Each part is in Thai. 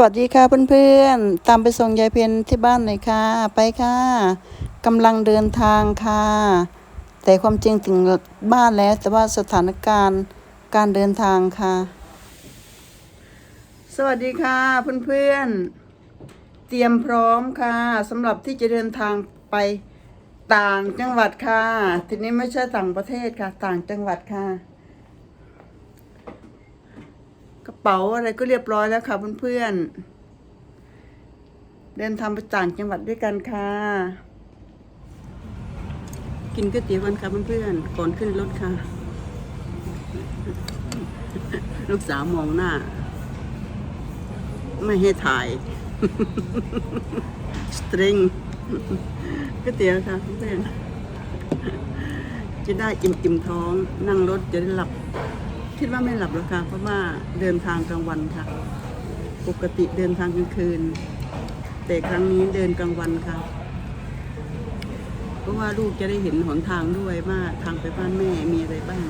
วัสดีค่ะเพื่อนๆ ตามไปส่งยายเพนที่บ้านหน่อยค่ะ ไปค่ะกำลังเดินทางค่ะ แต่ความจริงถึงบ้านแล้ว แต่ว่าสถานการณ์การเดินทางค่ะ สวัสดีค่ะเพื่อนๆ เตรียมพร้อมค่ะสำหรับที่จะเดินทางไปต่างจังหวัดค่ะ ทีนี้ไม่ใช่ต่างประเทศค่ะ ต่างจังหวัดค่ะ กระเป๋าอะไรก็เรียบร้อยแล้วค่ะเพื่อนๆ เดินทางไปต่างจังหวัดด้วยกันค่ะ กินก๋วยเตี๋ยวกันค่ะเพื่อนๆ ก่อนขึ้นรถค่ะ ลูกสาวมองหน้า ไม่ให้ถ่าย สตริงก๋วยเตี๋ยวค่ะเพื่อนจะได้อิ่มๆท้อง นั่งรถจะได้หลับ คิดว่าไม่หลับหรอกค่ะเพราะว่าเดินทางกลางวันค่ะ ปกติเดินทางกลางคืน แต่ครั้งนี้เดินกลางวันค่ะ เพราะว่าลูกจะได้เห็นหนทางด้วยว่าทางไปบ้านแม่มีอะไรบ้าง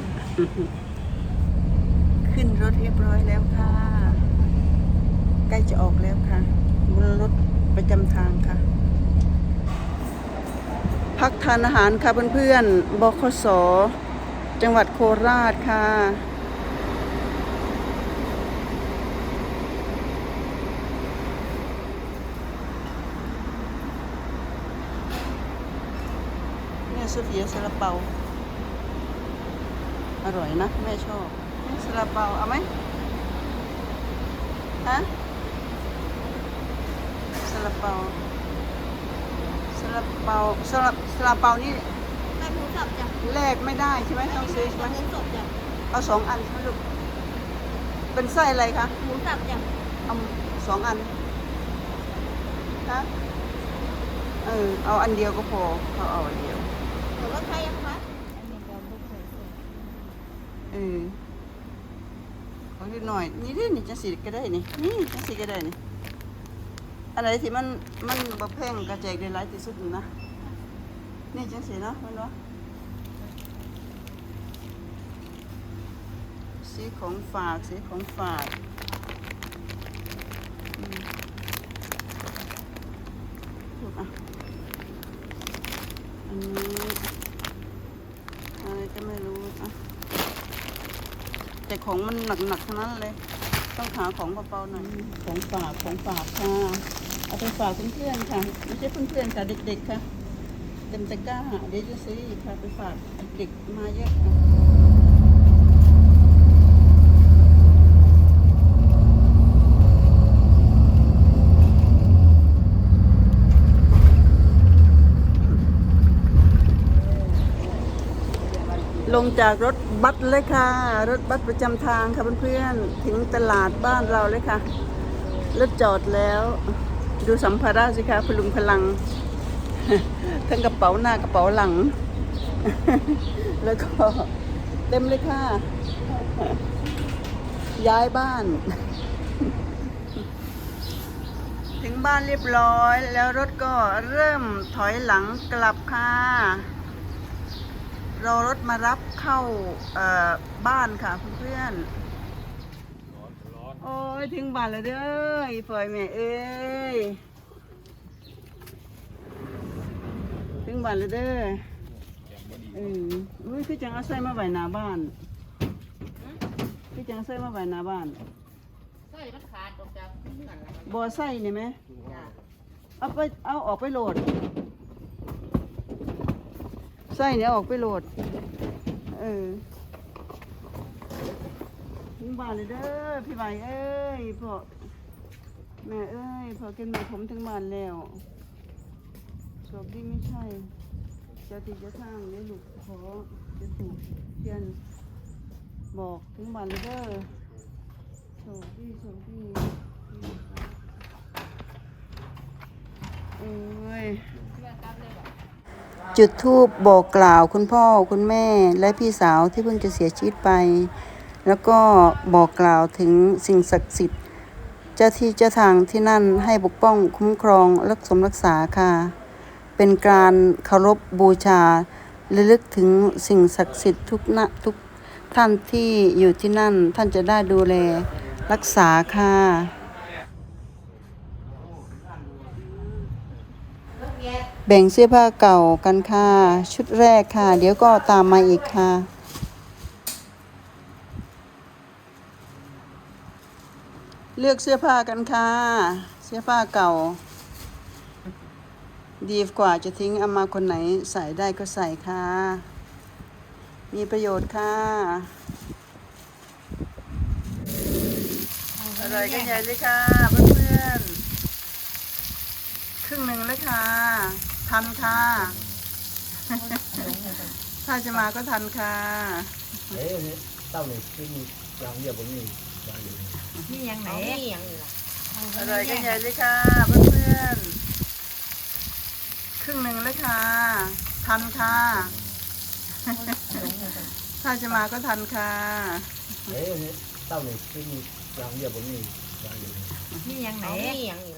ขึ้นรถเรียบร้อยแล้วค่ะ ใกล้จะออกแล้วค่ะบนรถประจำทางค่ะ พักทานอาหารค่ะเพื่อนๆบคสจังหวัดโคราชค่ะ เนี่ยสุเฟียซาลาเปา อร่อยนะ แม่ชอบซาลาเปา เอาไหมฮะซาลาเปาซาลาเปาซาลาซาลาเปานี่แม่หมูสับจ้ะแลกไม่ได้ใช่ไหมต้องซื้อใช่ไหมเงินสดจ้ะเอาสองอันใช่ไหมลูกเป็นไส้อะไรคะหมูสับจ้ะเอาสองอันนะเออเอาอันเดียวก็พอเขาเอาอันเดียว หนูก็ใช้ยังคะเออขอนิดหน่อย นี่ดินี่จังสีก็ได้นี่ นี่จังสีก็ได้นี่อันไหนที่มันมันบะแพงกระแจกได้หลายที่สุดนี่นะ นี่จังสีเนาะมันวะสีของฝากสีของฝาก แต่ของมันหนักๆทั้งนั้นเลย ต้องหาของเบาๆหน่อยของฝากของฝากค่ะเอาไปฝากเพื่อนๆค่ะ ไม่ใช่เพื่อนๆค่ะเด็กๆค่ะเต็มตะกร้าเดี๋ยวจะซื้ออีกค่ะไปฝากเด็กมาเยอะค่ะ ลงจากรถบัสเลยค่ะ รถบัสประจำทางค่ะเพื่อนๆ ถึงตลาดบ้านเราเลยค่ะ รถจอดแล้ว ดูสัมภาระสิคะพลุงพลัง ทั้งกระเป๋าหน้ากระเป๋าหลัง แล้วก็เต็มเลยค่ะ ย้ายบ้าน ถึงบ้านเรียบร้อย แล้วรถก็เริ่มถอยหลังกลับค่ะ รอรถมารับเข้าเอ่อบ้านค่ะเพื่อนๆโอ้ยถึงบ้านแล้วเด้ออีฝอยแม่เอ้ยถึงบ้านแล้วเด้อเอออุ้ยคือจังเอาใส่มาไว้หน้าบ้านคือจังเอาใส่มาไว้หน้าบ้านใส่มันขาดออกจากเงื่อนแล้วบ่ใส่นี่ไหมจ้ะเอาไปเอาออกไปโหลด ใส่เนี่ยออกไปโหลด เออถึงบ้านเลยเด้อพี่ใบเอ้ยพ่อแม่เอ้ยพอกินม่ผมถึงบ้านแล้วโชคดีไม่ใช่ จะติจะทางได้ลูกขอจะถูกเทียนบอกถึงบ้านเลยเด้อโชคดีโชคดีเอ้ย เมื่อกลับเลยบอก จุดธูปบอกกล่าวคุณพ่อคุณแม่และพี่สาวที่เพิ่งจะเสียชีวิตไป แล้วก็บอกกล่าวถึงสิ่งศักดิ์สิทธิ์เจ้าที่เจ้าทางที่นั่นให้ปกป้องคุ้มครองรักสมรักษาค่ะ เป็นการเคารพบูชาระลึกถึงสิ่งศักดิ์สิทธิ์ทุกณทุกท่านที่อยู่ที่นั่นท่านจะได้ดูแลรักษาค่ะ แบ่งเสื้อผ้าเก่ากันค่ะ ชุดแรกค่ะ เดี๋ยวก็ตามมาอีกค่ะเลือกเสื้อผ้ากันค่ะ เสื้อผ้าเก่า ดีกว่าจะทิ้งเอามาคนไหนใส่ได้ก็ใส่ค่ะ มีประโยชน์ค่ะอร่อยกันใหญ่เลยค่ะเพื่อนๆครึ่งหนึ่งเลยค่ะ ทันค่ะ ถ้าจะมาก็ทันค่ะ เอ้ยเต้าเนี่ยกินอย่างเดียวผมนี่อย่างเดียวนี่ยังไหนนี่ยังนี่ล่ะอร่อยกันใหญ่เลยค่ะเพื่อนๆครึ่งหนึ่งเลยค่ะ ทันค่ะ ถ้าจะมาก็ทันค่ะ เอ้ยเต้าเนี่ยกินอย่างเดียวผมนี่อย่างเดียวนี่ยังไหนนี่ยังนี่ล่ะ